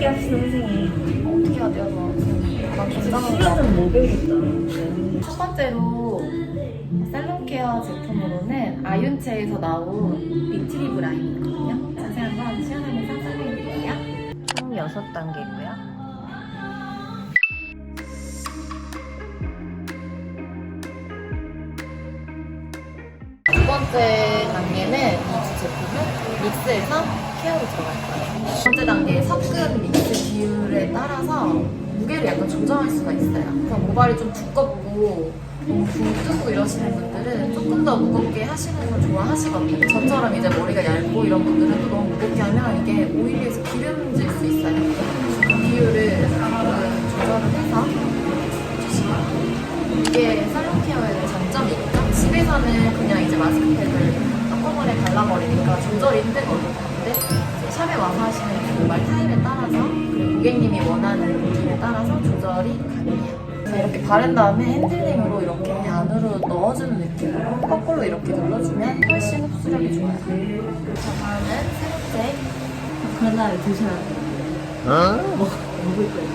선생님. 어떻게 해야 돼요? 저 긴장한 거. 수련은 못 배우겠다. 첫 번째로 셀럽 케어 제품으로는 아윤체에서 나온 리트리브 라인이거든요. 자세한 건 시연하면서 설명드릴게요. 총 여섯 단계고요. 두 번째 단계는 이 제품을 믹스해서 케어로 들어갈 거예요. 두 번째 단계 섞은 믹스 비율에 따라서 무게를 약간 조정할 수가 있어요. 그래서 모발이 좀 두껍고 뜨고 이러시는 분들은 조금 더 무겁게 하시는 걸 좋아하시거든요. 저처럼 이제 머리가 얇고 이런 분들은 또 너무 무겁게 하면 이게 오일리에서 기름질 수 있어요. 그 비율을 조절을 해서 주시면 이게 살롱 케어의 장점이 있죠. 집에서는 그냥 이제 마스크팩을 한꺼번에 발라버리니까 조절이 힘들거든요. 근데 샵에 와서 하시는 모발 타입에 따라서 그리고 고객님이 원하는 느낌에 따라서 조절이 가능해요. 자, 이렇게 바른 다음에 핸들링으로 이렇게 안으로 넣어주는 느낌으로 거꾸로 이렇게 눌러주면 훨씬 흡수력이 좋아요. 자, 다음은 세 번째. 그러나 드셔야 돼요. 먹, 먹을 거예요.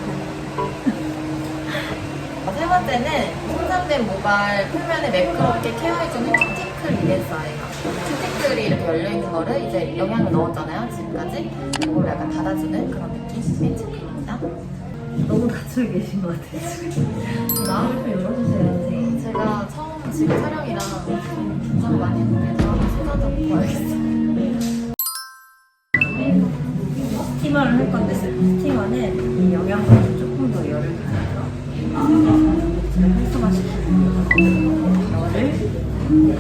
세 번째는 손상된 모발 표면을 매끄럽게 케어해주는 큐티클 리랜 큐티클이 이렇게 열려있는 거를 이제 영양을 넣었잖아요, 지금까지. 이걸 약간 닫아주는 그런 느낌의 제품입니다. 너무 닫혀 계신 것 같아요 지금. 마음을 좀 열어주세요 선생님. 제가 처음 지금 촬영이라 좀 긴장을 많이 했는데 좀 봐야겠어요. 스티머를 할 건데 스티머는 이 영양분을 조금 더 열을 가해서 잘 활성화시키는 열을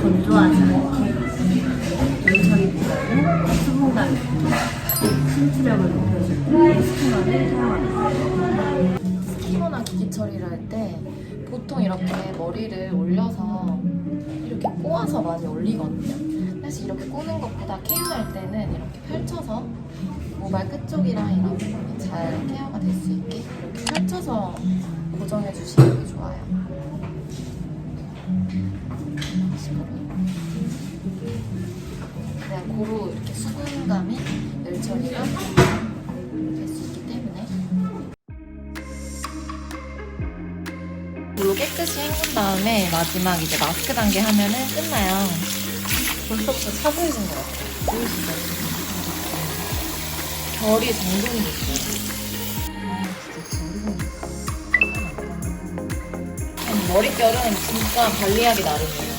건조하지 열 높여줄 때 스티머를 사용합니다. 스키머나 기기 처리를 할 때 보통 이렇게 머리를 올려서 이렇게 꼬아서 많이 올리거든요. 사실 이렇게 꼬는 것보다 케어할 때는 이렇게 펼쳐서 모발 끝쪽이랑 이런 부분이 잘 케어가 될 수 있게 이렇게 펼쳐서 고정해 주시는 게 좋아요. 수분감이 열 처리가 될 수 있기 때문에 물로 깨끗이 헹군 다음에 마지막 이제 마스크 단계 하면은 끝나요. 벌써부터 차분해진 것 같아요. 보이시죠? 결이 정돈이 됐어요. 아니, 머릿결은 진짜 관리하기 나름이에요.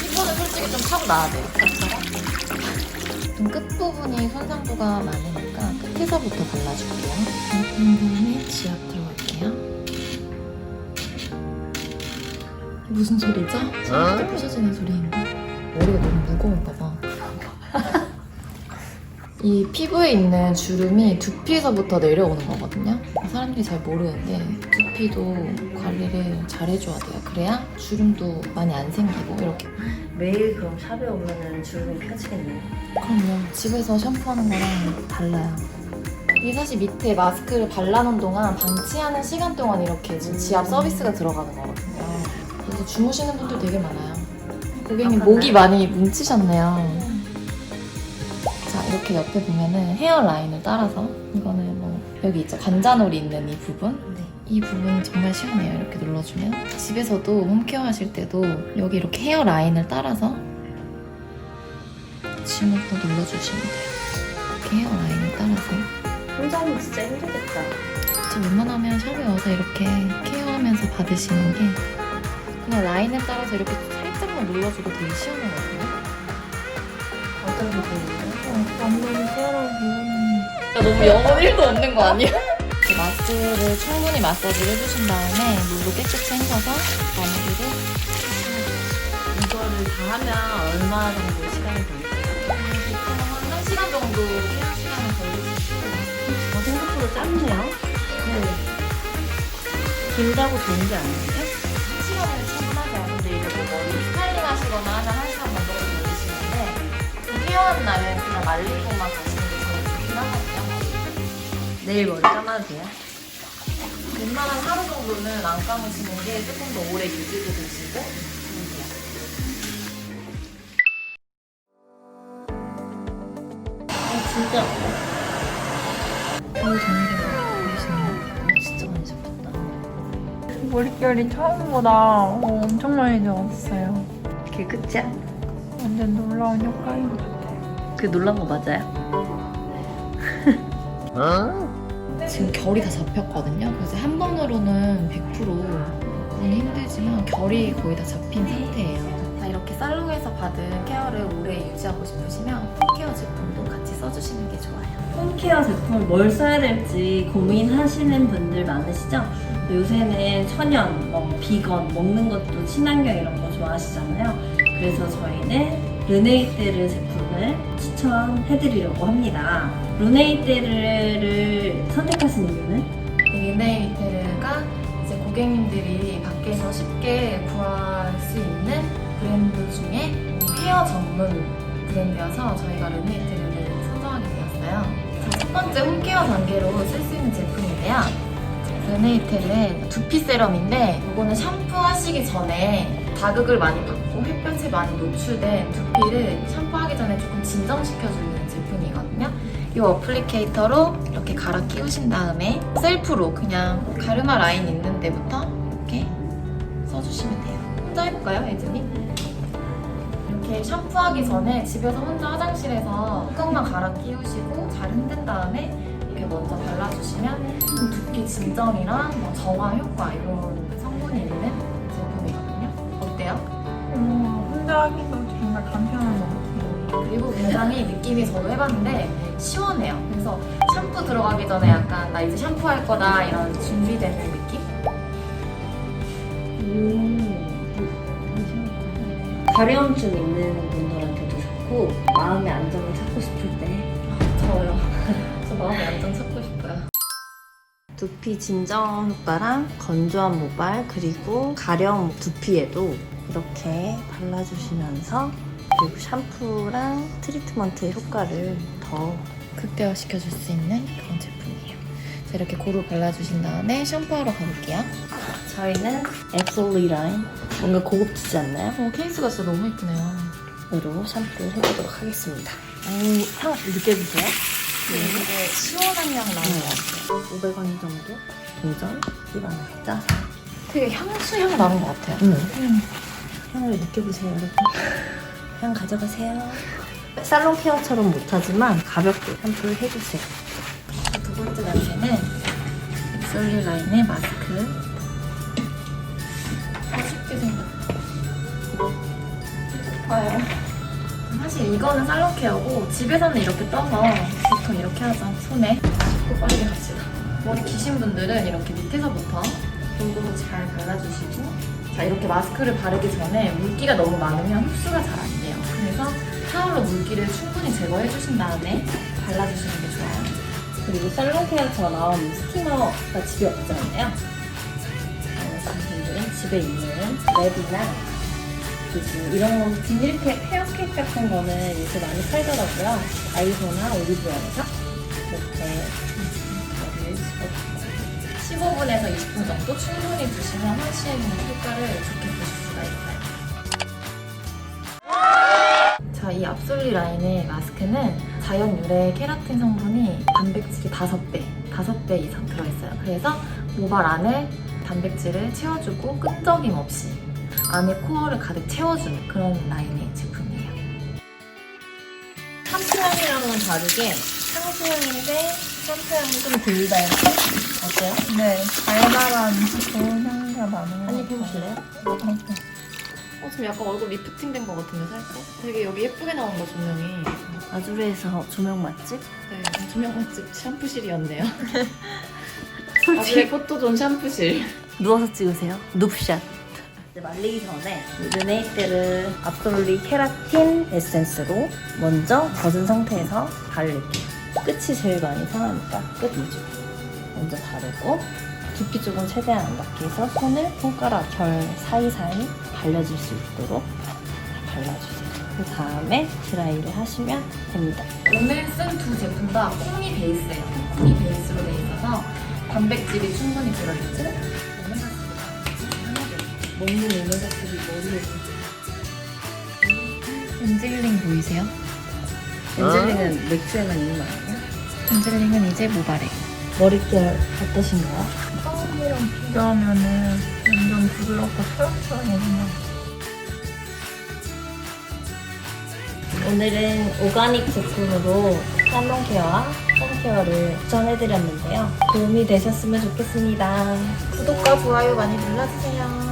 피부는 솔직히 좀 타고 나야 돼요. 좀 끝부분이 손상도가 많으니까 끝에서부터 발라줄게요. 한 다음에 지압 들어갈게요. 무슨 소리죠? 이렇게 부서지는 소리인가? 머리가 너무 무거운가 봐. 이 피부에 있는 주름이 두피에서부터 내려오는 거거든요. 사람들이 잘 모르는데 두피도 관리를 잘 해줘야 돼요. 그래야 주름도 많이 안 생기고 이렇게. 매일 그럼 샵에 오면은 주름이 펴지겠네요. 그럼요. 집에서 샴푸하는 거랑 달라요. 이게 사실 밑에 마스크를 발라놓은 동안 방치하는 시간 동안 이렇게 지금 지압 서비스가 들어가는 거거든요. 그래서 주무시는 분들 되게 많아요. 고객님 목이 많이 뭉치셨네요. 자 이렇게 옆에 보면은 헤어라인을 따라서 이거는 뭐 여기 있죠 관자놀이 있는 이 부분 네. 이 부분이 정말 시원해요 이렇게 눌러주면 집에서도 홈케어 하실 때도 여기 이렇게 헤어 라인을 따라서 지금부터 눌러주시면 돼요 이렇게 헤어 라인을 따라서 혼자는 진짜 힘들겠다. 저 웬만하면 샵에 와서 이렇게 케어하면서 받으시는 게 그냥 라인을 따라서 이렇게 살짝만 눌러주고 되게 시원하거든요 어떤 부분이에요? 완전 기분이 야, 너무 영혼 1도 없는 거 아니야? 이렇게 마스크를 충분히 마사지를 해주신 다음에 물로 깨끗이 헹궈서 마무리를 이거를 다 하면 얼마 정도 시간이 걸릴까요? 보통 한 1시간 정도 케어 시간이 있고 어, 생각보다 짧네요. 네. 길다고 좋은 게 아닌데? 1시간은 충분하죠 근데 이제 뭐 머리 스타일링 하시거나 하면 1시간 정도 걸리시는데 좀 케어하는 날은 그냥 말리고만 내일 머리 감아도 돼요? 웬만한 하루 정도는 안 감으시는 게 조금 더 오래 유지도 되시고. 아, 진짜. 겨울 전일에 보이시나요? 진짜 많이 잡혔다. 머릿결이 처음보다 어, 엄청 많이 적었어요. 그게 끝이야? 완전 놀라운 효과인 것 같아요. 그 놀란 거 맞아요? 지금 결이 다 잡혔거든요. 그래서 한 번으로는 100%는 힘들지만 결이 거의 다 잡힌 상태예요. 자, 이렇게 살롱에서 받은 케어를 오래 유지하고 싶으시면 케어 제품도 같이 써주시는 게 좋아요. 홈케어 제품 뭘 써야 될지 고민하시는 분들 많으시죠? 요새는 천연, 뭐 비건, 먹는 것도 친환경 이런 거 좋아하시잖아요. 그래서 저희는 르네이테르 제품을 추천해드리려고 합니다. 르네이테르를 선택하신 이유는? 리네이테르가 이제 고객님들이 밖에서 쉽게 구할 수 있는 브랜드 중에 헤어 전문 브랜드여서 저희가 르네이테르를 선정하게 되었어요. 자, 첫 번째 홈케어 단계로 쓸 수 있는 제품인데요. 르네이테르의 두피 세럼인데 이거는 샴푸하시기 전에 자극을 많이 받고 햇볕에 많이 노출된 두피를 샴푸하기 전에 조금 진정시켜주는 제품이거든요. 이 어플리케이터로 이렇게 갈아 끼우신 다음에 셀프로 그냥 가르마 라인 있는 데부터 이렇게 써주시면 돼요. 혼자 해볼까요, 예진이? 이렇게 샴푸하기 전에 집에서 혼자 화장실에서 뚜껑만 갈아 끼우시고 잘 흔든 다음에 이렇게 먼저 발라주시면 좀 두피 진정이랑 뭐 정화 효과 이런 성분이 있는 제품이거든요. 어때요? 어, 혼자 하기도 정말 간편한 것 같아요. 그리고 굉장히 느낌이 저도 해봤는데 시원해요. 그래서 샴푸 들어가기 전에 약간 나 이제 샴푸할 거다 이런 준비되는 느낌? 가려움증 있는 분들한테도 좋고 마음의 안정을 찾고 싶을 때 저요. 저 마음의 안정 찾고 싶어요. 두피 진정 효과랑 건조한 모발 그리고 가려움 두피에도 이렇게 발라주시면서 그리고 샴푸랑 트리트먼트의 효과를 더 극대화 시켜줄 수 있는 그런 제품이에요. 자, 이렇게 고루 발라주신 다음에 샴푸하러 가볼게요. 저희는 앱솔리 라인 뭔가 고급지지 않나요? 어, 케이스가 진짜 너무 예쁘네요. 으로 샴푸를 해보도록 하겠습니다 오, 향 느껴지세요? 되게 시원한 향 나는 것 같아요. 500원 정도? 동전 입안에 짜서 되게 향수 향 나는 것 같아요. 음. 향을 느껴보세요 여러분 향 가져가세요 살롱 케어처럼 못하지만 가볍게 샴푸를 해주세요 두 번째 단계는 엑솔리 라인의 마스크. 아, 쉽게 생겼다. 봐요. 사실 이거는 살롱 케어고 집에서는 이렇게 떠서 보통 이렇게 하죠. 손에. 씻고 빨리 갑시다. 머리 기신 분들은 이렇게 밑에서부터 골고루 잘 발라주시고 자 이렇게 마스크를 바르기 전에 물기가 너무 많으면 흡수가 잘 안 돼요. 그래서 타올로 물기를 충분히 제거해 주신 다음에 발라주시는 게 좋아요. 그리고 살롱 케어처럼 스티머가 집에 없잖아요 그래서 분들은 집에 있는 랩이나 이런 거 비닐캡, 헤어캡 같은 거는 요새 많이 팔더라고요 다이소나 올리브영에서 이렇게 씹어주고 15분에서 20분 정도 충분히 두시면 훨씬 효과를 좋게 보실 수가 있어요. 자, 이 앞솔리 라인의 마스크는 자연 유래 케라틴 성분이 단백질이 5배, 5배 이상 들어있어요. 그래서 모발 안에 단백질을 채워주고 끈적임 없이 안에 코어를 가득 채워주는 그런 라인의 제품이에요. 샴푸향이랑은 다르게 향수향인데 샴푸향이 좀덜 달고 어때요? 네, 달달한 좋은 향기가 나는 것 한입 같아요. 해보실래요? 어, 지금 약간 얼굴 리프팅 된 것 같은데 살짝? 되게 여기 예쁘게 나온 거 조명이. 아주르에서 조명 맛집? 네, 조명 맛집 샴푸실이었네요. 솔직히 아주의 포토존 샴푸실. 누워서 찍으세요. 눕샷. 이제 말리기 전에 르네이테르 압솔리 케라틴 에센스로 먼저 젖은 상태에서 바를게요. 끝이 제일 많이 상하니까 끝 위주. 먼저 바르고 두피 쪽은 최대한 안 닿게 해서 손을 손가락 결 사이사이 발려줄 수 있도록 발라주세요. 그 다음에 드라이를 하시면 됩니다. 오늘 쓴 두 제품 다 콩미 베이스예요. 콩미 베이스로 돼 있어서 단백질이 충분히 들어있고 먹는 오메가3이 머리에 엔젤링 보이세요? 엔젤링은 맥주에만 있는 거 아니에요? 엔젤링은 이제 모발에 머릿결 어떠신가요? 처음이랑 비교하면은 완전 부드럽고 털털해요. 오늘은 오가닉 제품으로 살롱 케어와 홈 케어를 추천해드렸는데요. 도움이 되셨으면 좋겠습니다. 구독과 좋아요 많이 눌러주세요.